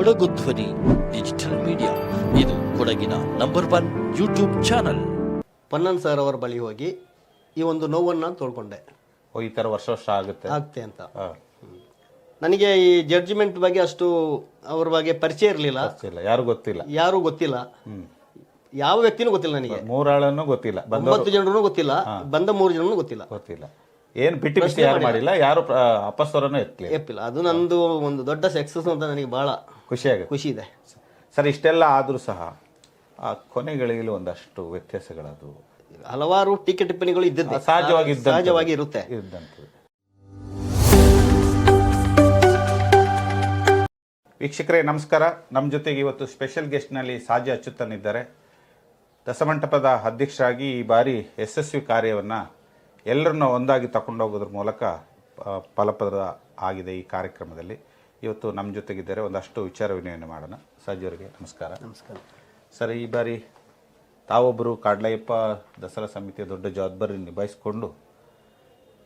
ಕೊಡಗು ಧ್ವನಿ digital media ಇದು ಕೊಡಗಿನ number one YouTube channel Pannan sir ಅವರ ಬಳಿ ಹೋಗಿ ಈ ಒಂದು ನೋವನ್ನು ತೋಳ್ಕೊಂಡೆ. ಓ ಈ ಥರ ವರ್ಷ ವರ್ಷ ಆಗುತ್ತೆ. ಆಗ್ತೆ ಅಂತ. ಹಾ. ನನಗೆ ಈ ಜಡ್ಜ್ಮೆಂಟ್ ಬಗ್ಗೆ ಅಷ್ಟು ಅವ್ರ ಬಗ್ಗೆ ಪರಿಚಯ ಇರಲಿಲ್ಲ. ಗೊತ್ತಿಲ್ಲ ಯಾರು ಗೊತ್ತಿಲ್ಲ. ಯಾರು ಗೊತ್ತಿಲ್ಲ. ಯಾವ ವ್ಯಕ್ತಿನೂ ಗೊತ್ತಿಲ್ಲ ನನಗೆ. ಮೂರಾಳನ್ನು ಗೊತ್ತಿಲ್ಲ. ಬಂದ ಒಂಬತ್ತು ಜನರು ಗೊತ್ತಿಲ್ಲ. ಬಂದ ಮೂರು ಜನರು ಗೊತ್ತಿಲ್ಲ. ಗೊತ್ತಿಲ್ಲ. ಏನ್ ಬಿಟ್ಟು ಬಿಟ್ಟು ಯಾರು ಮಾಡಿಲ್ಲ. ಯಾರು ಅಪಸ್ವರನ ಎತ್ತಲಿ ಎಪ್ಪಿಲ್ಲ. ಅದು ನಂದು ಒಂದು ದೊಡ್ಡ ಸಕ್ಸಸ್ ಅಂತ ನನಗೆ ಭಾಳ ಖುಷಿಯಾಗಿದೆ ಖುಷಿ ಇದೆ. ಸರ್ ಇಷ್ಟೆಲ್ಲ ಆದರೂ ಸಹ ಆ ಕೊನೆಗಳಿಗಲೂ ಒಂದಷ್ಟು ವ್ಯತ್ಯಾಸಗಳದು. ಹಲವಾರು ಟೀಕೆ ಟಿಪ್ಪಣಿಗಳು ಇದ್ದಿದ್ದೆ. ಸಹಜವಾಗಿ ಇದ್ದಂಥದ್ದು. ಸಹಜವಾಗಿ ಇರುತ್ತೆ. ಇದ್ದಂಥದ್ದು. ವೀಕ್ಷಕರೇ ನಮಸ್ಕಾರ. ನಮ್ಮ ಜೊತೆಗೆ ಇವತ್ತು ಸ್ಪೆಷಲ್ ಗೆಸ್ಟ್ನಲ್ಲಿ ಸಾಜಿ ಅಚ್ಚುತ್ತನಿದ್ದಾರೆ ದಸಮಂಟಪದ ಅಧ್ಯಕ್ಷರಾಗಿ ಈ ಬಾರಿ ಯಶಸ್ವಿ ಕಾರ್ಯವನ್ನು ಎಲ್ಲರನ್ನ ಒಂದಾಗಿ ತಗೊಂಡೋಗೋದ್ರ ಮೂಲಕ ಫಲಪ್ರದ ಆಗಿದೆ ಈ ಕಾರ್ಯಕ್ರಮದಲ್ಲಿ. ಇವತ್ತು ನಮ್ಮ ಜೊತೆಗಿದ್ದಾರೆ ಒಂದಷ್ಟು ವಿಚಾರ ವಿನಿಮಯ ಮಾಡೋಣ ಅವರಿಗೆ ನಮಸ್ಕಾರ. ನಮಸ್ಕಾರ. ಸರ್ ಈ ಬಾರಿ ತಾವೊಬ್ಬರು ಕಾಡ್ಲಯ್ಯಪ್ಪ ದಸರಾ ಸಮಿತಿಯ ದೊಡ್ಡ ಜವಾಬ್ದಾರಿ ನಿಭಾಯಿಸಿಕೊಂಡು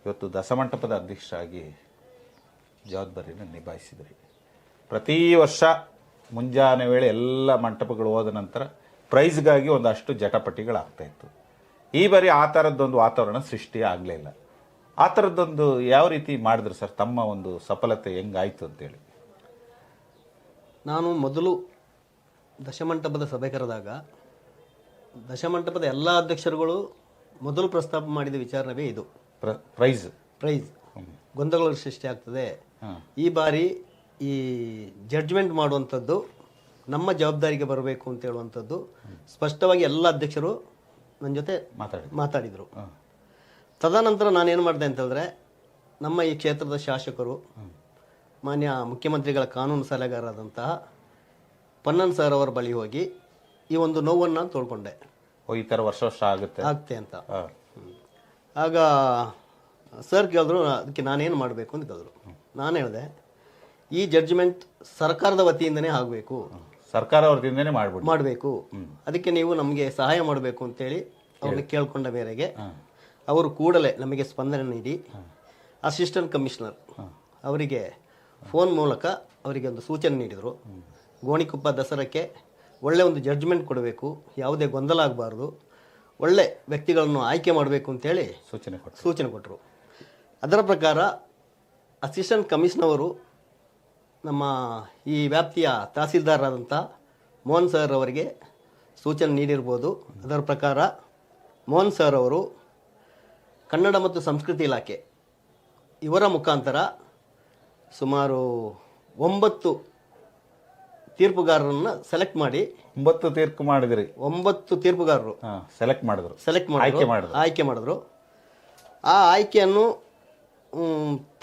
ಇವತ್ತು ದಸಮಂಟಪದ ಅಧ್ಯಕ್ಷರಾಗಿ ಜವಾಬ್ದಾರಿನ ನಿಭಾಯಿಸಿದ್ರಿ. ಪ್ರತಿ ವರ್ಷ ಮುಂಜಾನೆ ವೇಳೆ ಎಲ್ಲ ಮಂಟಪಗಳು ಹೋದ ನಂತರ ಪ್ರೈಸ್ಗಾಗಿ ಒಂದಷ್ಟು ಜಟಪಟಿಗಳಾಗ್ತಾ ಇತ್ತು. ಈ ಬಾರಿ ಆ ಥರದ್ದೊಂದು ವಾತಾವರಣ ಸೃಷ್ಟಿ ಆಗಲಿಲ್ಲ. ಆ ಥರದ್ದೊಂದು ಯಾವ ರೀತಿ ಮಾಡಿದ್ರು ಸರ್ ತಮ್ಮ ಒಂದು ಸಫಲತೆ ಹೆಂಗಾಯ್ತು ಅಂತೇಳಿ? ನಾನು ಮೊದಲು ದಶಮಂಟಪದ ಸಭೆ ಕರೆದಾಗ ದಶಮಂಟಪದ ಎಲ್ಲ ಅಧ್ಯಕ್ಷರುಗಳು ಮೊದಲು ಪ್ರಸ್ತಾಪ ಮಾಡಿದ ವಿಚಾರವೇ ಇದು. ಪ್ರ- ಪ್ರೈಸ್. ಪ್ರೈಸ್. ಗೊಂದಲಗಳು ಸೃಷ್ಟಿ ಆಗ್ತದೆ. ಈ ಬಾರಿ ಈ ಜಡ್ಜ್ಮೆಂಟ್ ಮಾಡುವಂಥದ್ದು ನಮ್ಮ ಜವಾಬ್ದಾರಿಗೆ ಬರಬೇಕು ಅಂತ ಹೇಳುವಂಥದ್ದು. ಸ್ಪಷ್ಟವಾಗಿ ಎಲ್ಲ ಅಧ್ಯಕ್ಷರು ನನ್ನ ಜೊತೆ ಮಾತಾಡಿ ಮಾತಾಡಿದರು. ತದನಂತರ ನಾನೇನು ಮಾಡಿದೆ ಅಂತಂದರೆ ನಮ್ಮ ಈ ಕ್ಷೇತ್ರದ ಶಾಸಕರು ಮಾನ್ಯ ಮುಖ್ಯಮಂತ್ರಿಗಳ ಕಾನೂನು ಸಲಹೆಗಾರರಾದಂತಹ ಪನ್ನನ್ ಸರ್ ಅವರ ಬಳಿ ಹೋಗಿ ಈ ಒಂದು ನೋವನ್ನು ತೋಳ್ಕೊಂಡೆ. ಓ ಈ ಥರ ವರ್ಷ ವರ್ಷ ಆಗುತ್ತೆ. ಆಗ್ತೆ ಅಂತ. ಆಗ ಸರ್ ಕೇಳಿದ್ರು ಅದಕ್ಕೆ ನಾನೇನು ಮಾಡಬೇಕು ಅಂತ ಕೇಳಿದ್ರು. ನಾನು ಹೇಳಿದೆ ಈ ಜಡ್ಜ್ಮೆಂಟ್ ಸರ್ಕಾರದ ವತಿಯಿಂದನೇ ಆಗಬೇಕು. ಸರ್ಕಾರ ಅವ್ರದಿಂದನೇ ಮಾಡ್ಬಿಡಿ ಮಾಡಬೇಕು. ಅದಕ್ಕೆ ನೀವು ನಮಗೆ ಸಹಾಯ ಮಾಡಬೇಕು ಅಂತೇಳಿ ಅವ್ರನ್ನ ಕೇಳ್ಕೊಂಡ ಮೇರೆಗೆ ಅವರು ಕೂಡಲೇ ನಮಗೆ ಸ್ಪಂದನೆ ನೀಡಿ ಅಸಿಸ್ಟೆಂಟ್ ಕಮಿಷನರ್ ಅವರಿಗೆ ಫೋನ್ ಮೂಲಕ ಅವರಿಗೆ ಒಂದು ಸೂಚನೆ ನೀಡಿದರು. ಗೋಣಿಕೊಪ್ಪ ದಸರಾಕ್ಕೆ ಒಳ್ಳೆ ಒಂದು ಜಡ್ಜ್ಮೆಂಟ್ ಕೊಡಬೇಕು ಯಾವುದೇ ಗೊಂದಲ ಆಗಬಾರ್ದು ಒಳ್ಳೆ ವ್ಯಕ್ತಿಗಳನ್ನು ಆಯ್ಕೆ ಮಾಡಬೇಕು ಅಂತೇಳಿ ಸೂಚನೆ ಕೊಟ್ಟರು. ಸೂಚನೆ ಕೊಟ್ಟರು. ಅದರ ಪ್ರಕಾರ ಅಸಿಸ್ಟೆಂಟ್ ಕಮಿಷನವರು ನಮ್ಮ ಈ ವ್ಯಾಪ್ತಿಯ ತಹಸೀಲ್ದಾರರಾದಂಥ ಮೋಹನ್ ಸರ್ ಅವರಿಗೆ ಸೂಚನೆ ನೀಡಿರ್ಬೋದು. ಅದರ ಪ್ರಕಾರ ಮೋಹನ್ ಸರ್ ಅವರು ಕನ್ನಡ ಮತ್ತು ಸಂಸ್ಕೃತಿ ಇಲಾಖೆ ಇವರ ಮುಖಾಂತರ ಸುಮಾರು ಒಂಬತ್ತು ತೀರ್ಪುಗಾರರನ್ನು ಸೆಲೆಕ್ಟ್ ಮಾಡಿ ಒಂಬತ್ತು ತೀರ್ಪು ಮಾಡಿದ್ರಿ. ಒಂಬತ್ತು ತೀರ್ಪುಗಾರರು ಸೆಲೆಕ್ಟ್ ಮಾಡಿದ್ರು. ಸೆಲೆಕ್ಟ್ ಆಯ್ಕೆ ಮಾಡಿದ್ರು. ಆಯ್ಕೆ ಮಾಡಿದ್ರು. ಆ ಆಯ್ಕೆಯನ್ನು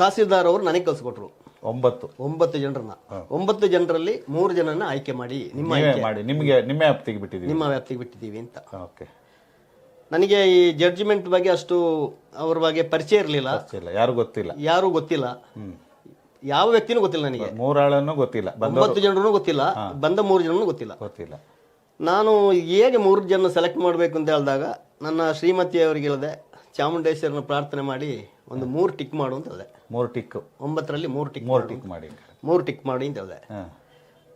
ತಹಸೀಲ್ದಾರ್ ಅವರು ನನಗೆ ಕಳಿಸ್ಕೊಟ್ರು. ಒಂಬತ್ತು. ಒಂಬತ್ತು ಜನರನ್ನ. ಒಂಬತ್ತು ಜನರಲ್ಲಿ ಮೂರು ಜನನ ಆಯ್ಕೆ ಮಾಡಿ ನಿಮ್ಮ ನೀವೇ ಆಯ್ಕೆ. ಮಾಡಿ ನಿಮಗೆ ನಿಮ್ಮ ವ್ಯಾಪ್ತಿಗೆ ಬಿಟ್ಟಿದ್ದೀವಿ. ನಿಮ್ಮ ವ್ಯಾಪ್ತಿಗೆ ಬಿಟ್ಟಿದ್ದೀವಿ ಅಂತ. ಓಕೆ ನನಗೆ ಈ ಜಡ್ಜ್ಮೆಂಟ್ ಬಗ್ಗೆ ಅಷ್ಟು ಅವ್ರ ಬಗ್ಗೆ ಪರಿಚಯ ಇರಲಿಲ್ಲ. ಇಲ್ಲ ಯಾರು ಗೊತ್ತಿಲ್ಲ. ಯಾರು ಗೊತ್ತಿಲ್ಲ. ಯಾವ ವ್ಯಕ್ತಿನೂ ಗೊತ್ತಿಲ್ಲ ನನಗೆ. ಮೂರಾಳನ್ನು ಗೊತ್ತಿಲ್ಲ. ಒಂಬತ್ತು ಜನರು ಗೊತ್ತಿಲ್ಲ. ಬಂದ ಮೂರು ಜನರು ಗೊತ್ತಿಲ್ಲ. ಗೊತ್ತಿಲ್ಲ. ನಾನು ಹೇಗೆ ಮೂರು ಜನ ಸೆಲೆಕ್ಟ್ ಮಾಡಬೇಕು ಅಂತ ಹೇಳಿದಾಗ ನನ್ನ ಶ್ರೀಮತಿ ಅವರಿಗೆ ಹೇಳಿದೆ ಚಾಮುಂಡೇಶ್ವರನ ಪ್ರಾರ್ಥನೆ ಮಾಡಿ ಒಂದು ಮೂರು ಟಿಕ್ ಮಾಡು ಅಂತ ಹೇಳಿದೆ. ಮೂರು ಟಿಕ್ ಒಂಬತ್ತರಲ್ಲಿ ಮೂರು ಟಿಕ್ ಮೂರು ಟಿಕ್ ಮಾಡಿ ಮೂರು ಟಿಕ್ ಮಾಡಿ ಅಂತ ಹೇಳಿದೆ.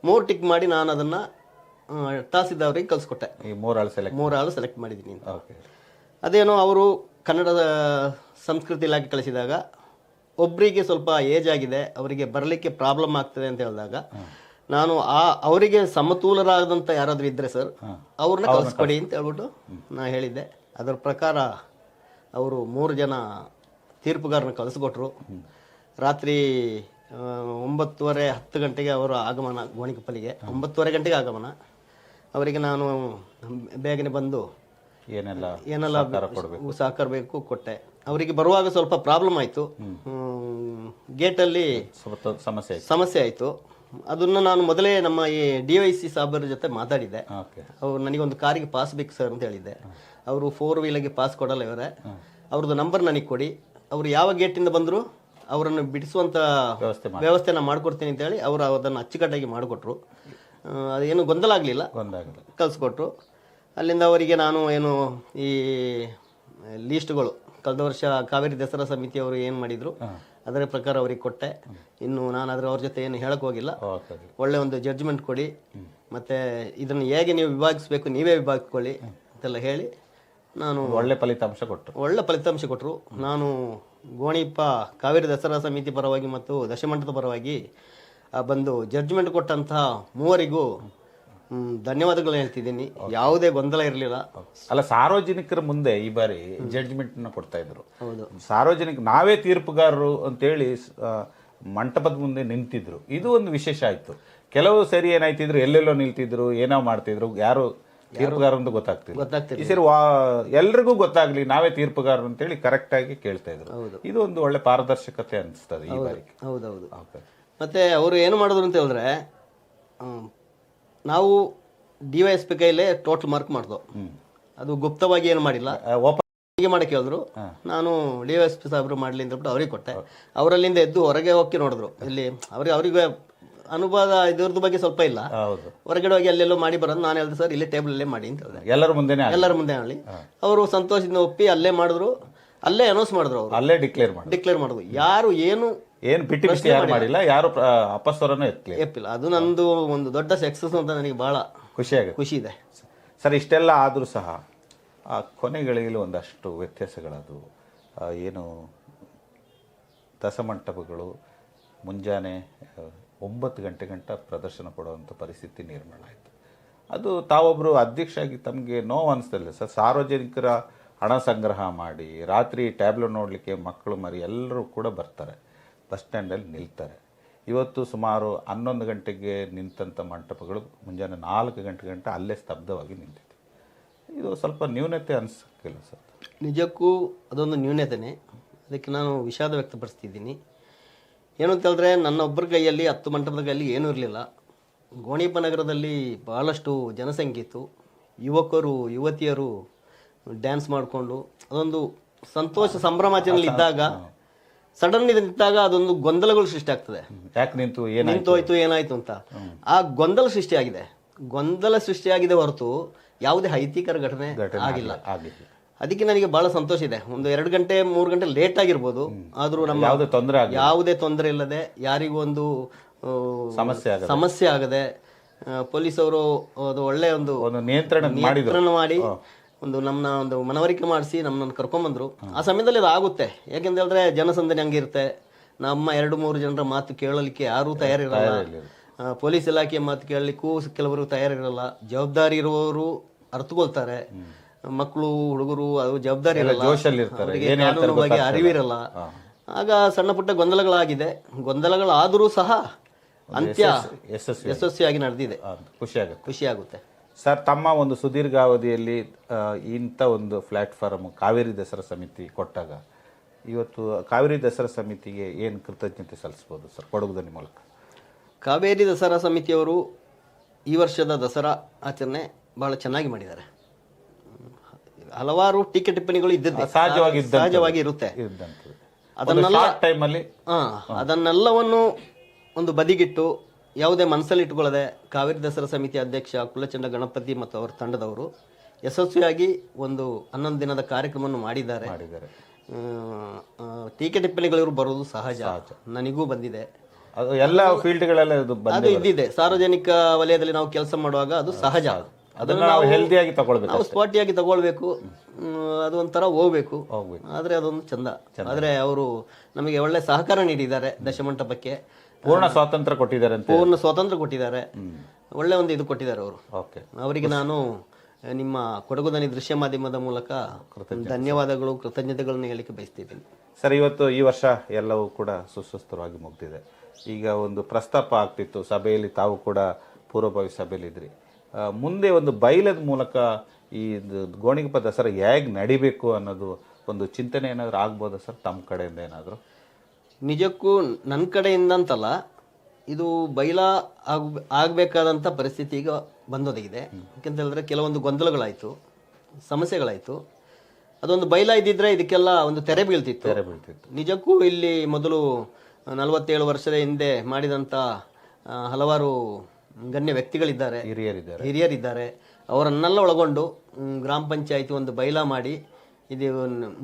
ಮೂರು ಟಿಕ್ ಮಾಡಿ ನಾನು ಅದನ್ನು ತಹಸೀಲ್ದಾರ್ರಿಗೆ ಕಲಿಸ್ಕೊಟ್ಟೆ ಈ ಮೂರಾಳು ಸೆಲೆಕ್ಟ್ ಮೂರು ಆಳು ಸೆಲೆಕ್ಟ್ ಮಾಡಿದ್ದೀನಿ ಅಂತ. ಓಕೆ. ಅದೇನೋ ಅವರು ಕನ್ನಡದ ಸಂಸ್ಕೃತಿ ಇಲಾಖೆ ಕಳಿಸಿದಾಗ ಒಬ್ಬರಿಗೆ ಸ್ವಲ್ಪ ಏಜ್ ಆಗಿದೆ ಅವರಿಗೆ ಬರಲಿಕ್ಕೆ ಪ್ರಾಬ್ಲಮ್ ಆಗ್ತದೆ ಅಂತ ಹೇಳಿದಾಗ ನಾನು ಆ ಅವರಿಗೆ ಸಮತೂಲರಾದಂಥ ಯಾರಾದರೂ ಇದ್ದರೆ ಸರ್ ಅವ್ರನ್ನ ಕಳಿಸ್ಕೊಡಿ ಅಂತ ಹೇಳ್ಬಿಟ್ಟು ನಾನು ಹೇಳಿದ್ದೆ. ಅದರ ಪ್ರಕಾರ ಅವರು ಮೂರು ಜನ ತೀರ್ಪುಗಾರನ ಕಳಿಸ್ಕೊಟ್ರು. ರಾತ್ರಿ ಒಂಬತ್ತುವರೆ ಹತ್ತು ಗಂಟೆಗೆ ಅವರು ಆಗಮನ ಗೋಣಿಕಪ್ಪಲಿಗೆ. ಒಂಬತ್ತುವರೆ ಗಂಟೆಗೆ ಆಗಮನ. ಅವರಿಗೆ ನಾನು ಬೇಗನೆ ಬಂದು ಏನೆಲ್ಲ ಏನೆಲ್ಲ ಸಹಕಾರ ಬೇಕು ಕೊಟ್ಟೆ. ಅವರಿಗೆ ಬರುವಾಗ ಸ್ವಲ್ಪ ಪ್ರಾಬ್ಲಮ್ ಆಯಿತು. ಗೇಟಲ್ಲಿ ಸ್ವಲ್ಪ ಸಮಸ್ಯೆ ಸಮಸ್ಯೆ ಆಯಿತು. ಅದನ್ನು ನಾನು ಮೊದಲೇ ನಮ್ಮ ಈ ಡಿ ವೈ ಸಿ ಸಾಬರ ಜೊತೆ ಮಾತಾಡಿದ್ದೆ. ಅವರು ಅವ್ರು ನನಗೊಂದು ಕಾರಿಗೆ ಪಾಸ್ ಬೇಕು ಸರ್ ಅಂತ ಹೇಳಿದ್ದೆ. ಅವರು ಫೋರ್ ವೀಲರ್ಗೆ ಪಾಸ್ ಕೊಡಲ್ಲ ಇವರೇ. ಅವ್ರದ್ದು ನಂಬರ್ ನನಗೆ ಕೊಡಿ. ಅವರು ಯಾವ ಗೇಟಿಂದ ಬಂದರು ಅವರನ್ನು ಬಿಡಿಸುವಂಥ ವ್ಯವಸ್ಥೆ ನಾನು ಮಾಡ್ಕೊಡ್ತೀನಿ ಅಂತ ಹೇಳಿ ಅವರು ಅದನ್ನು ಅಚ್ಚುಕಟ್ಟಾಗಿ ಮಾಡಿಕೊಟ್ರು. ಅದೇನು ಗೊಂದಲ ಆಗಲಿಲ್ಲ. ಕಲಿಸ್ಕೊಟ್ರು ಅಲ್ಲಿಂದ ಅವರಿಗೆ ನಾನು ಏನು ಈ ಲೀಸ್ಟ್ಗಳು ಕಳೆದ ವರ್ಷ ಕಾವೇರಿ ದಸರಾ ಸಮಿತಿಯವರು ಏನು ಮಾಡಿದರು. ಅದರ ಪ್ರಕಾರ ಅವ್ರಿಗೆ ಕೊಟ್ಟೆ. ಇನ್ನು ನಾನು ಅದರ ಅವ್ರ ಜೊತೆ ಏನು ಹೇಳಕ್ ಹೋಗಿಲ್ಲ. ಒಳ್ಳೆ ಒಂದು ಜಡ್ಜ್ಮೆಂಟ್ ಕೊಡಿ. ಮತ್ತೆ ಇದನ್ನು ಹೇಗೆ ನೀವು ವಿಭಾಗಿಸ್ಬೇಕು ನೀವೇ ವಿಭಾಗಿಸ್ಕೊಳ್ಳಿ ಅಂತೆಲ್ಲ ಹೇಳಿ ನಾನು ಒಳ್ಳೆ ಫಲಿತಾಂಶ ಕೊಟ್ಟರು. ಒಳ್ಳೆ ಫಲಿತಾಂಶ ಕೊಟ್ಟರು. ನಾನು ಗೋಣಿಪ್ಪ ಕಾವೇರಿ ದಸರಾ ಸಮಿತಿ ಪರವಾಗಿ ಮತ್ತು ದಶಮಂಟದ ಪರವಾಗಿ ಆ, ಬಂದು ಜಡ್ಜ್ಮೆಂಟ್ ಕೊಟ್ಟಂತಹ ಮೂವರಿಗೂ ಧನ್ಯವಾದಗಳು ಹೇಳ್ತಿದ್ದೀನಿ. ಯಾವುದೇ ಗೊಂದಲ ಇರಲಿಲ್ಲ. ಅಲ್ಲ ಸಾರ್ವಜನಿಕರ ಮುಂದೆ ಈ ಬಾರಿ ಜಡ್ಜ್ಮೆಂಟ್ ಕೊಡ್ತಾ ಇದ್ರು. ಸಾರ್ವಜನಿಕ ನಾವೇ ತೀರ್ಪುಗಾರರು ಅಂತೇಳಿ ಹೇಳಿ ಮಂಟಪದ ಮುಂದೆ ನಿಂತಿದ್ರು. ಇದು ಒಂದು ವಿಶೇಷ ಆಯ್ತು. ಕೆಲವು ಸರಿ ಏನಾಯ್ತಿದ್ರು ಎಲ್ಲೆಲ್ಲೋ ನಿಲ್ತಿದ್ರು ಏನೋ ಮಾಡ್ತಿದ್ರು ಯಾರು ತೀರ್ಪುಗಾರ ಅಂತ ಗೊತ್ತಾಗ್ತಿದ್ರು ಗೊತ್ತಾಗ್ತಿರ್ಲಿಲ್ಲ. ಈ ಸರಿ ವಾ ಎಲ್ರಿಗೂ ಗೊತ್ತಾಗ್ಲಿ ನಾವೇ ತೀರ್ಪುಗಾರರು ಅಂತೇಳಿ ಕರೆಕ್ಟ್ ಆಗಿ ಕೇಳ್ತಾ ಇದ್ರು. ಇದು ಒಂದು ಒಳ್ಳೆ ಪಾರದರ್ಶಕತೆ ಅನಿಸ್ತದೆ ಈ ಬಾರಿ. ಹೌದೌದು ಮತ್ತೆ ಅವರು ಏನು ಮಾಡಿದ್ರು ಅಂತ ಹೇಳಿದ್ರೆ ನಾವು ಡಿ ವೈ ಎಸ್ ಪಿ ಕೈಲೇ ಟೋಟಲ್ ಮಾರ್ಕ್ ಮಾಡ್ದು. ಅದು ಗುಪ್ತವಾಗಿ ಏನು ಮಾಡಿಲ್ಲ. ಓಪನ್ ಹೀಗೆ ಮಾಡಕ್ಕೆ ಹೇಳಿದ್ರು ನಾನು ಡಿ ವೈ ಎಸ್ ಪಿ ಸಾಹೇಬರು ಮಾಡಲಿ ಅಂತ ಬಿಟ್ಟು ಅವ್ರಿಗೆ ಕೊಟ್ಟೆ. ಅವರಲ್ಲಿಂದ ಎದ್ದು ಹೊರಗೆ ಹೋಗಿ ನೋಡಿದ್ರು. ಇಲ್ಲಿ ಅವ್ರಿಗೆ ಅವರಿಗೆ ಅನುಭವ ಇದ್ರದ್ದು ಬಗ್ಗೆ ಸ್ವಲ್ಪ ಇಲ್ಲ. ಹೊರಗಡೆ ಹೋಗಿ ಅಲ್ಲೆಲ್ಲೋ ಮಾಡಿ ಬರೋದು. ನಾನು ಹೇಳಿದೆ ಸರ್ ಇಲ್ಲೇ ಟೇಬಲ್ ಅಲ್ಲೇ ಮಾಡಿ ಅಂತ ಹೇಳಿದೆ. ಎಲ್ಲರ ಮುಂದೆ ಎಲ್ಲರ ಮುಂದೆ ಹೇಳಿ ಅವರು ಸಂತೋಷದಿಂದ ಒಪ್ಪಿ ಅಲ್ಲೇ ಮಾಡಿದ್ರು. ಅಲ್ಲೇ ಅನೌನ್ಸ್ ಮಾಡಿದ್ರು ಅವರು. ಅಲ್ಲೇ ಡಿಕ್ಲೇರ್ ಮಾಡಿ ಡಿಕ್ಲೇರ್ ಮಾಡಿದ್ರು. ಯಾರು ಏನು ಏನ್ ಬಿಟ್ಟು ಬಿಟ್ಟು ಯಾರು ಮಾಡಿಲ್ಲ. ಯಾರು ಅಪಸ್ವರನೂ ಎತ್ತಲಿ ಎಪ್ಪಿಲ್ಲ. ಅದು ನಂದು ಒಂದು ದೊಡ್ಡ ಸಕ್ಸಸ್ ಅಂತ ನನಗೆ ಭಾಳ ಖುಷಿಯಾಗ ಖುಷಿ ಇದೆ. ಸರ್ ಇಷ್ಟೆಲ್ಲ ಆದರೂ ಸಹ ಆ ಕೊನೆಗಳಲ್ಲಿ ಒಂದಷ್ಟು ವ್ಯತ್ಯಾಸಗಳದು. ಏನು ದಸಮಂಟಪಗಳು ಮುಂಜಾನೆ ಒಂಬತ್ತು ಗಂಟೆ ಗಂಟ ಪ್ರದರ್ಶನ ಕೊಡುವಂಥ ಪರಿಸ್ಥಿತಿ ನಿರ್ಮಾಣ ಆಯಿತು. ಅದು ತಾವೊಬ್ಬರು ಅಧ್ಯಕ್ಷರಾಗಿ ತಮಗೆ ನೋವು ಅನಿಸ್ತಿಲ್ಲ ಸರ್. ಸಾರ್ವಜನಿಕರ ಹಣ ಸಂಗ್ರಹ ಮಾಡಿ ರಾತ್ರಿ ಟ್ಯಾಬ್ಲೆಟ್ ನೋಡಲಿಕ್ಕೆ ಮಕ್ಕಳು ಮರಿ ಎಲ್ಲರೂ ಕೂಡ ಬರ್ತಾರೆ. ಬಸ್ ಸ್ಟ್ಯಾಂಡಲ್ಲಿ ನಿಲ್ತಾರೆ. ಇವತ್ತು ಸುಮಾರು ಹನ್ನೊಂದು ಗಂಟೆಗೆ ನಿಂತಂಥ ಮಂಟಪಗಳು ಮುಂಜಾನೆ ನಾಲ್ಕು ಗಂಟೆ ಗಂಟೆ ಅಲ್ಲೇ ಸ್ತಬ್ಧವಾಗಿ ನಿಂತಿದೆ. ಇದು ಸ್ವಲ್ಪ ನ್ಯೂನತೆ ಅನಿಸಕ್ಕಿಲ್ಲ ಸರ್. ನಿಜಕ್ಕೂ ಅದೊಂದು ನ್ಯೂನತೆನೇ. ಅದಕ್ಕೆ ನಾನು ವಿಷಾದ ವ್ಯಕ್ತಪಡಿಸ್ತಿದ್ದೀನಿ. ಏನು ಅಂತ ಹೇಳಿದ್ರೆ ನನ್ನ ಒಬ್ಬರ ಕೈಯಲ್ಲಿ ಹತ್ತು ಮಂಟಪದ ಕೈಯಲ್ಲಿ ಏನೂ ಇರಲಿಲ್ಲ. ಗೋಣಿಪ ನಗರದಲ್ಲಿ ಭಾಳಷ್ಟು ಜನಸಂಖ್ಯೆ ಇತ್ತು ಯುವಕರು ಯುವತಿಯರು ಡ್ಯಾನ್ಸ್ ಮಾಡಿಕೊಂಡು ಅದೊಂದು ಸಂತೋಷ ಸಂಭ್ರಮಾಚರಣೆಯಲ್ಲಿ ಇದ್ದಾಗ ಸಡನ್ ನಿಂತಾಗ ಅದೊಂದು ಗೊಂದಲಗಳು ಸೃಷ್ಟಿ ಆಗ್ತದೆ. ಯಾಕೆ ನಿಂತು ಏನಾಯ್ತು? ನಿಂತೋಯ್ತು ಏನಾಯ್ತು ಅಂತ. ಆ ಗೊಂದಲ ಸೃಷ್ಟಿಯಾಗಿದೆ ಗೊಂದಲ ಸೃಷ್ಟಿಯಾಗಿದೆ ಹೊರತು ಯಾವುದೇ ಹೈತಿಕರ ಘಟನೆ ಆಗಿಲ್ಲ. ಅದಕ್ಕೆ ನನಗೆ ಬಹಳ ಸಂತೋಷ ಇದೆ. ಒಂದು ಎರಡು ಗಂಟೆ ಮೂರು ಗಂಟೆ ಲೇಟ್ ಆಗಿರ್ಬೋದು. ಆದರೂ ನಮ್ಮ ಯಾವುದೇ ತೊಂದರೆ ಯಾವುದೇ ತೊಂದರೆ ಇಲ್ಲದೆ ಯಾರಿಗೂ ಒಂದು ಸಮಸ್ಯೆ ಸಮಸ್ಯೆ ಆಗದೆ ಪೊಲೀಸವರು ಅದು ಒಳ್ಳೆ ಒಂದು ನಿಯಂತ್ರಣ ಮಾಡಿ ಒಂದು ನಮ್ಮನ್ನ ಒಂದು ಮನವರಿಕೆ ಮಾಡಿಸಿ ನಮ್ಮನ್ನ ಕರ್ಕೊಂಬಂದ್ರು. ಆ ಸಮಯದಲ್ಲಿ ಅದು ಆಗುತ್ತೆ ಯಾಕೆಂತ ಹೇಳಿದ್ರೆ ಜನಸಂದಣಿ ಹಂಗಿರುತ್ತೆ ನಮ್ಮ ಎರಡು ಮೂರು ಜನರ ಮಾತು ಕೇಳಲಿಕ್ಕೆ ಯಾರೂ ತಯಾರಿರಲ್ಲ. ಪೊಲೀಸ್ ಇಲಾಖೆಯ ಮಾತು ಕೇಳಲಿಕ್ಕೂ ಕೆಲವರು ತಯಾರಿರಲ್ಲ. ಜವಾಬ್ದಾರಿ ಇರುವವರು ಅರ್ಥಕೊಳ್ತಾರೆ ಮಕ್ಕಳು ಹುಡುಗರು ಅದು ಜವಾಬ್ದಾರಿ ಇರಲ್ಲ. ಬಗ್ಗೆ ಅರಿವಿರಲ್ಲ. ಆಗ ಸಣ್ಣ ಪುಟ್ಟ ಗೊಂದಲಗಳಾಗಿದೆ. ಗೊಂದಲಗಳಾದರೂ ಸಹ ಅಂತ್ಯ ಯಶಸ್ವಿ ಯಶಸ್ವಿಯಾಗಿ ನಡೆದಿದೆ. ಖುಷಿಯಾಗುತ್ತೆ. ಖುಷಿಯಾಗುತ್ತೆ. ಖುಷಿ ಆಗುತ್ತೆ ಸರ್ ತಮ್ಮ ಒಂದು ಸುದೀರ್ಘ ಅವಧಿಯಲ್ಲಿ ಆ, ಇಂಥ ಒಂದು ಪ್ಲಾಟ್ಫಾರ್ಮ್ ಕಾವೇರಿ ದಸರಾ ಸಮಿತಿ ಕೊಟ್ಟಾಗ ಇವತ್ತು ಕಾವೇರಿ ದಸರಾ ಸಮಿತಿಗೆ ಏನು ಕೃತಜ್ಞತೆ ಸಲ್ಲಿಸ್ಬೋದು ಸರ್ ಕೊಡುವುದರ ಮೂಲಕ? ಕಾವೇರಿ ದಸರಾ ಸಮಿತಿಯವರು ಈ ವರ್ಷದ ದಸರಾ ಆಚರಣೆ ಬಹಳ ಚೆನ್ನಾಗಿ ಮಾಡಿದ್ದಾರೆ. ಹಲವಾರು ಟೀಕೆ ಟಿಪ್ಪಣಿಗಳು ಇದ್ದಿದ್ದು. ಸಹಜವಾಗಿ ಸಹಜವಾಗಿ ಇರುತ್ತೆ. ಅದನ್ನೆಲ್ಲ ಟೈಮಲ್ಲಿ ಹಾಂ. ಅದನ್ನೆಲ್ಲವನ್ನು ಒಂದು ಬದಿಗಿಟ್ಟು ಯಾವುದೇ ಮನಸ್ಸಲ್ಲಿ ಇಟ್ಕೊಳ್ಳದೆ ಕಾವೇರಿ ದಸರಾ ಸಮಿತಿ ಅಧ್ಯಕ್ಷ ಕುಲಚಂದ್ರ ಗಣಪತಿ ಮತ್ತು ಅವರ ತಂಡದವರು ಯಶಸ್ವಿಯಾಗಿ ಒಂದು ಹನ್ನೊಂದು ದಿನದ ಕಾರ್ಯಕ್ರಮವನ್ನು ಮಾಡಿದ್ದಾರೆ. ಟೀಕೆ ಟಿಪ್ಪಣಿಗಳಿವರು ಬರೋದು ಸಹಜ. ನನಗೂ ಬಂದಿದೆ. ಅದು ಎಲ್ಲ ಫೀಲ್ಡ್ಗಳೆಲ್ಲ ಅದು ಇದ್ದಿದೆ. ಸಾರ್ವಜನಿಕ ವಲಯದಲ್ಲಿ ನಾವು ಕೆಲಸ ಮಾಡುವಾಗ ಅದು ಸಹಜ. ಅದನ್ನ ನಾವು ಹೆಲ್ದಿಯಾಗಿ ತಗೊಳ್ಬೇಕು ನಾವು ಸ್ಪಾಟಿಯಾಗಿ ತಗೊಳ್ಬೇಕು. ಹ್ಮ್, ಅದು ಒಂಥರ ಹೋಗ್ಬೇಕು. ಆದರೆ ಆದ್ರೆ ಅದೊಂದು ಚಂದ. ಆದ್ರೆ ಅವರು ನಮಗೆ ಒಳ್ಳೆ ಸಹಕಾರ ನೀಡಿದ್ದಾರೆ ದಶಮಂಟಪಕ್ಕೆ. ಪೂರ್ಣ ಸ್ವಾತಂತ್ರ್ಯ ಕೊಟ್ಟಿದ್ದಾರೆ ಅಂತ ಪೂರ್ಣ ಸ್ವಾತಂತ್ರ್ಯ ಕೊಟ್ಟಿದ್ದಾರೆ. ಒಳ್ಳೆ ಒಂದು ಇದು ಕೊಟ್ಟಿದ್ದಾರೆ ಅವರು. ಓಕೆ. ಅವರಿಗೆ ನಾನು ನಿಮ್ಮ ನಿಮ್ಮ ಕೊಡಗುದನಿ ದೃಶ್ಯ ಮಾಧ್ಯಮದ ಮೂಲಕ ಧನ್ಯವಾದಗಳು ಕೃತಜ್ಞತೆಗಳನ್ನು ಹೇಳಲಿಕ್ಕೆ ಬಯಸ್ತಿದ್ದೀನಿ. ಸರ್ ಇವತ್ತು ಈ ವರ್ಷ ಎಲ್ಲವೂ ಕೂಡ ಸುಸ್ವಸ್ಥವಾಗಿ ಮುಗ್ದಿದೆ. ಈಗ ಒಂದು ಪ್ರಸ್ತಾಪ ಆಗ್ತಿತ್ತು ಸಭೆಯಲ್ಲಿ ತಾವು ಕೂಡ ಪೂರ್ವಭಾವಿ ಸಭೆಯಲ್ಲಿದ್ರಿ. ಇದ್ರಿ ಮುಂದೆ ಒಂದು ಬೈಲದ ಮೂಲಕ ಈ ಗೋಣಿಗೊಪ್ಪ ದಸರಾ ಹೇಗೆ ನಡಿಬೇಕು ಅನ್ನೋದು ಒಂದು ಚಿಂತನೆ ಏನಾದರೂ ಆಗ್ಬೋದಾ ಸರ್ ತಮ್ಮ ಕಡೆಯಿಂದ ಏನಾದರೂ? ನಿಜಕ್ಕೂ ನನ್ನ ಕಡೆಯಿಂದ ಅಂತಲ್ಲ ಇದು ಬೈಲ ಆಗ್ ಆಗಬೇಕಾದಂಥ ಪರಿಸ್ಥಿತಿ ಈಗ ಬಂದೊದಗಿದೆ. ಯಾಕೆಂತ ಹೇಳಿದ್ರೆ ಕೆಲವೊಂದು ಗೊಂದಲಗಳಾಯಿತು ಸಮಸ್ಯೆಗಳಾಯಿತು. ಅದೊಂದು ಬೈಲ ಇದ್ದಿದ್ರೆ ಇದಕ್ಕೆಲ್ಲ ಒಂದು ತೆರೆ ಬೀಳ್ತಿತ್ತು. ತೆರೆ ಬೀಳ್ತಿತ್ತು. ನಿಜಕ್ಕೂ ಇಲ್ಲಿ ಮೊದಲು ನಲವತ್ತೇಳು ವರ್ಷದ ಹಿಂದೆ ಮಾಡಿದಂಥ ಹಲವಾರು ಗಣ್ಯ ವ್ಯಕ್ತಿಗಳಿದ್ದಾರೆ. ಹಿರಿಯರಿದ್ದಾರೆ. ಹಿರಿಯರಿದ್ದಾರೆ. ಅವರನ್ನೆಲ್ಲ ಒಳಗೊಂಡು ಗ್ರಾಮ ಪಂಚಾಯಿತಿ ಒಂದು ಬೈಲ ಮಾಡಿ ಇದು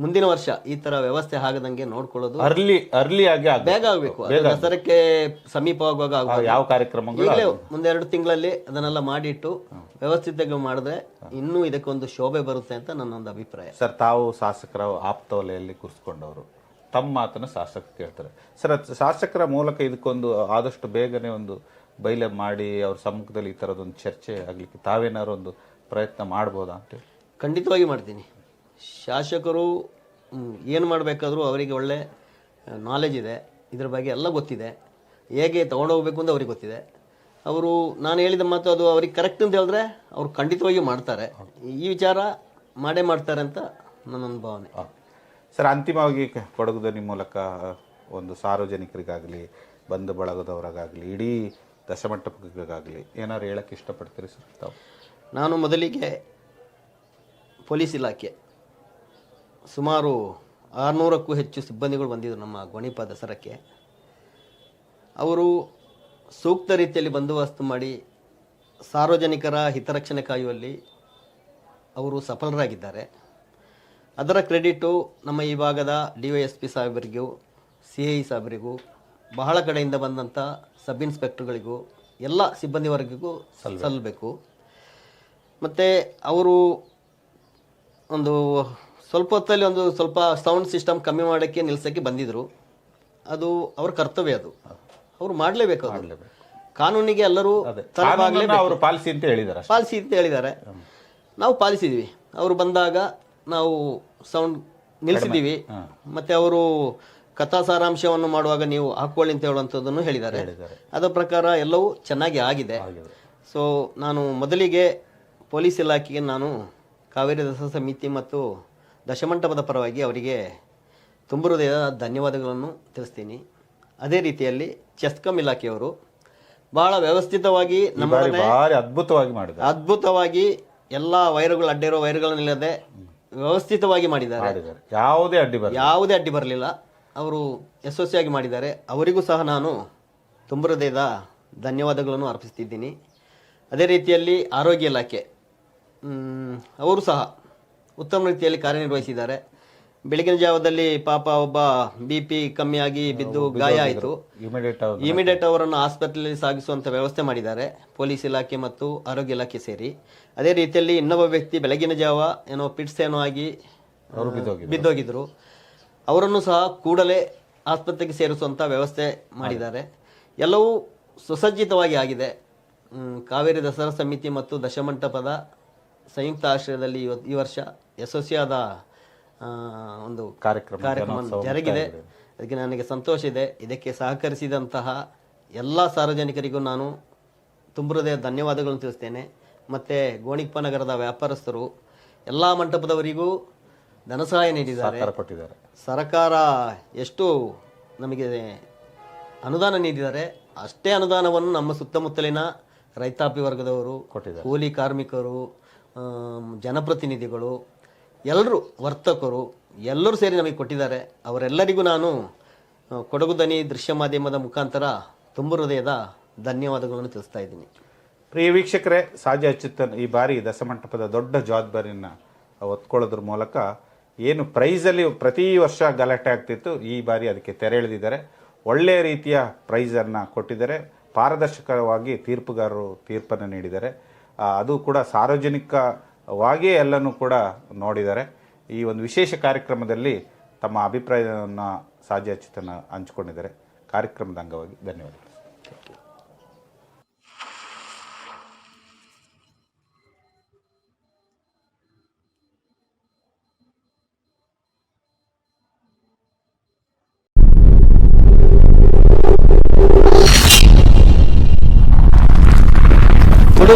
ಮುಂದಿನ ವರ್ಷ ಈ ತರ ವ್ಯವಸ್ಥೆ ಆಗದಂಗೆ ನೋಡ್ಕೊಳ್ಳೋದು. ಅರ್ಲಿ ಅರ್ಲಿ ಆಗಿ. ಬೇಗ ಆಗ್ಬೇಕು. ದಸರಕ್ಕೆ ಸಮೀಪವಾಗುವಾಗ. ಯಾವ ಕಾರ್ಯಕ್ರಮಗಳು ಈಗಲೇ ಒಂದೆರಡು ತಿಂಗಳಲ್ಲಿ ಅದನ್ನೆಲ್ಲ ಮಾಡಿಟ್ಟು ವ್ಯವಸ್ಥಿತವಾಗಿ ಮಾಡಿದ್ರೆ ಇನ್ನೂ ಇದಕ್ಕೊಂದು ಶೋಭೆ ಬರುತ್ತೆ ಅಂತ ನನ್ನೊಂದು ಅಭಿಪ್ರಾಯ. ಸರ್ ತಾವು ಶಾಸಕರ ಆಪ್ತ ವಲಯಲ್ಲಿ ಕೂರಿಸ್ಕೊಂಡವರು. ತಮ್ಮ ಮಾತನ್ನು ಶಾಸಕ ಕೇಳ್ತಾರೆ. ಸರ್ ಅದ್ ಶಾಸಕರ ಮೂಲಕ ಇದಕ್ಕೊಂದು ಆದಷ್ಟು ಬೇಗನೆ ಒಂದು ಬೈಲೆ ಮಾಡಿ ಅವ್ರ ಸಮ್ಮುಖದಲ್ಲಿ ಈ ಥರದೊಂದು ಚರ್ಚೆ ಆಗಲಿಕ್ಕೆ ತಾವೇನಾದ್ರು ಒಂದು ಪ್ರಯತ್ನ ಮಾಡ್ಬೋದಾ ಅಂತೇಳಿ ಖಂಡಿತವಾಗಿ ಮಾಡ್ತೀನಿ. ಶಾಸಕರು ಏನು ಮಾಡಬೇಕಾದ್ರೂ ಅವರಿಗೆ ಒಳ್ಳೆ ನಾಲೆಜ್ ಇದೆ. ಇದ್ರ ಬಗ್ಗೆ ಎಲ್ಲ ಗೊತ್ತಿದೆ. ಹೇಗೆ ತೊಗೊಂಡೋಗ್ಬೇಕು ಅಂತ ಅವ್ರಿಗೆ ಗೊತ್ತಿದೆ. ಅವರು ನಾನು ಹೇಳಿದ ಮಾತು ಅದು ಅವ್ರಿಗೆ ಕರೆಕ್ಟ್ ಅಂತ ಹೇಳಿದ್ರೆ ಅವ್ರು ಖಂಡಿತವಾಗಿ ಮಾಡ್ತಾರೆ. ಈ ವಿಚಾರ ಮಾಡೇ ಮಾಡ್ತಾರೆ ಅಂತ ನನ್ನ ಭಾವನೆ ಸರ್ ಅಂತಿಮವಾಗಿ ಕೊಡಗು ಧ್ವನಿ ಮೂಲಕ ಒಂದು ಸಾರ್ವಜನಿಕರಿಗಾಗಲಿ ಬಂಧು ಬಳಗದವರಿಗಾಗಲಿ ಇಡೀ ದಶಮಂಟಪಕ್ಕಾಗಲಿ ಏನಾದ್ರು ಹೇಳಕ್ಕೆ ಇಷ್ಟಪಡ್ತೀರಿ ಸರ್ ತಾವು? ನಾನು ಮೊದಲಿಗೆ ಪೊಲೀಸ್ ಇಲಾಖೆ ಸುಮಾರು ಆರುನೂರಕ್ಕೂ ಹೆಚ್ಚು ಸಿಬ್ಬಂದಿಗಳು ಬಂದಿದ್ದರು ನಮ್ಮ ಗೋಣಿಪ ದಸರಕ್ಕೆ. ಅವರು ಸೂಕ್ತ ರೀತಿಯಲ್ಲಿ ಬಂದೋಬಸ್ತು ಮಾಡಿ ಸಾರ್ವಜನಿಕರ ಹಿತರಕ್ಷಣೆ ಕಾಯುವಲ್ಲಿ ಅವರು ಸಫಲರಾಗಿದ್ದಾರೆ. ಅದರ ಕ್ರೆಡಿಟು ನಮ್ಮ ಈ ಭಾಗದ ಡಿ ವೈ ಎಸ್ ಪಿ ಸಾಹೇಬರಿಗೂ ಸಿ ಐ ಸಾಹೇಬರಿಗೂ ಬಹಳ ಕಡೆಯಿಂದ ಬಂದಂಥ ಸಬ್ ಇನ್ಸ್ಪೆಕ್ಟರ್ಗಳಿಗೂ ಎಲ್ಲ ಸಿಬ್ಬಂದಿ ವರ್ಗಕ್ಕೂ ಸಲ್ಲಬೇಕು ಮತ್ತು ಅವರು ಒಂದು ಸ್ವಲ್ಪ ಹೊತ್ತಲ್ಲಿ ಒಂದು ಸ್ವಲ್ಪ ಸೌಂಡ್ ಸಿಸ್ಟಮ್ ಕಮ್ಮಿ ಮಾಡೋಕ್ಕೆ ನಿಲ್ಸೋಕ್ಕೆ ಬಂದಿದ್ದರು ಅದು ಅವ್ರ ಕರ್ತವ್ಯ ಅದು. ಅವ್ರು ಮಾಡಲೇಬೇಕು ಅದು. ಕಾನೂನಿಗೆ ಎಲ್ಲರೂ ಅವರು ಪಾಲಿಸಿ ಅಂತ ಹೇಳಿದ್ದಾರೆ. ಪಾಲಿಸಿ ಅಂತ ಹೇಳಿದ್ದಾರೆ. ನಾವು ಪಾಲಿಸಿದ್ವಿ. ಅವರು ಬಂದಾಗ ನಾವು ಸೌಂಡ್ ನಿಲ್ಲಿಸಿದ್ದೀವಿ ಮತ್ತೆ ಅವರು ಕಥಾ ಸಾರಾಂಶವನ್ನು ಮಾಡುವಾಗ ನೀವು ಹಾಕೊಳ್ಳಿ ಅಂತ ಹೇಳುವಂಥದ್ದನ್ನು ಹೇಳಿದ್ದಾರೆ. ಅದರ ಪ್ರಕಾರ ಎಲ್ಲವೂ ಚೆನ್ನಾಗಿ ಆಗಿದೆ. ಸೊ ನಾನು ಮೊದಲಿಗೆ ಪೊಲೀಸ್ ಇಲಾಖೆಗೆ ನಾನು ಕಾವೇರಿ ದಸರಾ ಸಮಿತಿ ಮತ್ತು ದಶಮಂಟಪದ ಪರವಾಗಿ ಅವರಿಗೆ ತುಂಬ ಹೃದಯದ ಧನ್ಯವಾದಗಳನ್ನು ತಿಳಿಸ್ತೀನಿ. ಅದೇ ರೀತಿಯಲ್ಲಿ ಚೆಸ್ಕಮ್ ಇಲಾಖೆಯವರು ಬಹಳ ವ್ಯವಸ್ಥಿತವಾಗಿ ನಮ್ಮ ಅದ್ಭುತವಾಗಿ ಮಾಡಿದ್ದಾರೆ. ಅದ್ಭುತವಾಗಿ ಎಲ್ಲ ವೈರುಗಳು ಅಡ್ಡಿರೋ ವೈರುಗಳನ್ನಿಲ್ಲದೆ ವ್ಯವಸ್ಥಿತವಾಗಿ ಮಾಡಿದ್ದಾರೆ. ಯಾವುದೇ ಅಡ್ಡಿ ಯಾವುದೇ ಅಡ್ಡಿ ಬರಲಿಲ್ಲ. ಅವರು ಯಶಸ್ವಿಯಾಗಿ ಮಾಡಿದ್ದಾರೆ. ಅವರಿಗೂ ಸಹ ನಾನು ತುಂಬ ಹೃದಯದ ಧನ್ಯವಾದಗಳನ್ನು ಅರ್ಪಿಸ್ತಿದ್ದೀನಿ. ಅದೇ ರೀತಿಯಲ್ಲಿ ಆರೋಗ್ಯ ಇಲಾಖೆ ಅವರು ಸಹ ಉತ್ತಮ ರೀತಿಯಲ್ಲಿ ಕಾರ್ಯನಿರ್ವಹಿಸಿದ್ದಾರೆ. ಬೆಳಗಿನ ಜಾವದಲ್ಲಿ ಪಾಪ ಒಬ್ಬ ಬಿ ಪಿ ಕಮ್ಮಿಯಾಗಿ ಬಿದ್ದು ಗಾಯ ಆಯಿತು. ಇಮಿಡಿಯೇಟ್ ಇಮಿಡಿಯೇಟ್ ಅವರನ್ನು ಆಸ್ಪತ್ರೆಯಲ್ಲಿ ಸಾಗಿಸುವಂಥ ವ್ಯವಸ್ಥೆ ಮಾಡಿದ್ದಾರೆ. ಪೊಲೀಸ್ ಇಲಾಖೆ ಮತ್ತು ಆರೋಗ್ಯ ಇಲಾಖೆ ಸೇರಿ. ಅದೇ ರೀತಿಯಲ್ಲಿ ಇನ್ನೊಬ್ಬ ವ್ಯಕ್ತಿ ಬೆಳಗಿನ ಜಾವ ಏನೋ ಪಿಟ್ಸ್ ಏನೋ ಆಗಿ ಬಿದ್ದೋಗಿದ್ದರು ಬಿದ್ದೋಗಿದ್ರು. ಅವರನ್ನು ಸಹ ಕೂಡಲೇ ಆಸ್ಪತ್ರೆಗೆ ಸೇರಿಸುವಂತ ವ್ಯವಸ್ಥೆ ಮಾಡಿದ್ದಾರೆ. ಎಲ್ಲವೂ ಸುಸಜ್ಜಿತವಾಗಿ ಆಗಿದೆ. ಕಾವೇರಿ ದಸರಾ ಸಮಿತಿ ಮತ್ತು ದಶಮಂಟಪದ ಸಂಯುಕ್ತ ಆಶ್ರಯದಲ್ಲಿ ಇವತ್ತು ಈ ವರ್ಷ ಯಶಸ್ವಿಯಾದ ಒಂದು ಕಾರ್ಯಕ್ರಮ ಕಾರ್ಯಕ್ರಮ ಜರುಗಿದೆ. ಅದಕ್ಕೆ ನನಗೆ ಸಂತೋಷ ಇದೆ. ಇದಕ್ಕೆ ಸಹಕರಿಸಿದಂತಹ ಎಲ್ಲ ಸಾರ್ವಜನಿಕರಿಗೂ ನಾನು ತುಂಬ ಹೃದಯ ಧನ್ಯವಾದಗಳನ್ನು ತಿಳಿಸ್ತೇನೆ. ಮತ್ತು ಗೋಣಿಪ್ಪ ನಗರದ ವ್ಯಾಪಾರಸ್ಥರು ಎಲ್ಲ ಮಂಟಪದವರಿಗೂ ಧನ ಸಹಾಯ ನೀಡಿದ್ದಾರೆ. ಸರ್ಕಾರ ಎಷ್ಟು ನಮಗೆ ಅನುದಾನ ನೀಡಿದ್ದಾರೆ ಅಷ್ಟೇ ಅನುದಾನವನ್ನು ನಮ್ಮ ಸುತ್ತಮುತ್ತಲಿನ ರೈತಾಪಿ ವರ್ಗದವರು ಕೊಟ್ಟಿದ್ದಾರೆ. ಕೂಲಿ ಕಾರ್ಮಿಕರು ಜನಪ್ರತಿನಿಧಿಗಳು ಎಲ್ಲರೂ ವರ್ತಕರು, ಎಲ್ಲರೂ ಸೇರಿ ನಮಗೆ ಕೊಟ್ಟಿದ್ದಾರೆ. ಅವರೆಲ್ಲರಿಗೂ ನಾನು ಕೊಡಗು ದನಿ ದೃಶ್ಯ ಮಾಧ್ಯಮದ ಮುಖಾಂತರ ತುಂಬ ಹೃದಯದ ಧನ್ಯವಾದಗಳನ್ನು ತಿಳಿಸ್ತಾ ಇದ್ದೀನಿ. ಪ್ರಿಯ ವೀಕ್ಷಕರೇ, ಸಾಜಿ ಅಚ್ಯುತನ್ ಈ ಬಾರಿ ದಸಮಂಟಪದ ದೊಡ್ಡ ಜವಾಬ್ದಾರಿಯನ್ನು ಒತ್ಕೊಳ್ಳೋದ್ರ ಮೂಲಕ ಏನು ಪ್ರೈಸಲ್ಲಿ ಪ್ರತಿ ವರ್ಷ ಗಲಾಟೆ ಆಗ್ತಿತ್ತು, ಈ ಬಾರಿ ಅದಕ್ಕೆ ತೆರೆ ಎಳೆದಿದ್ದಾರೆ. ಒಳ್ಳೆಯ ರೀತಿಯ ಪ್ರೈಸನ್ನು ಕೊಟ್ಟಿದ್ದಾರೆ. ಪಾರದರ್ಶಕವಾಗಿ ತೀರ್ಪುಗಾರರು ತೀರ್ಪನ್ನು ನೀಡಿದ್ದಾರೆ. ಅದು ಕೂಡ ಸಾರ್ವಜನಿಕವಾಗಿಯೇ ಎಲ್ಲನೂ ಕೂಡ ನೋಡಿದ್ದಾರೆ ಈ ಒಂದು ವಿಶೇಷ ಕಾರ್ಯಕ್ರಮದಲ್ಲಿ ತಮ್ಮ ಅಭಿಪ್ರಾಯವನ್ನು ಸಾಧ್ಯ ಹಂಚಿಕೊಂಡಿದ್ದಾರೆ. ಕಾರ್ಯಕ್ರಮದ ಅಂಗವಾಗಿ ಧನ್ಯವಾದಗಳು.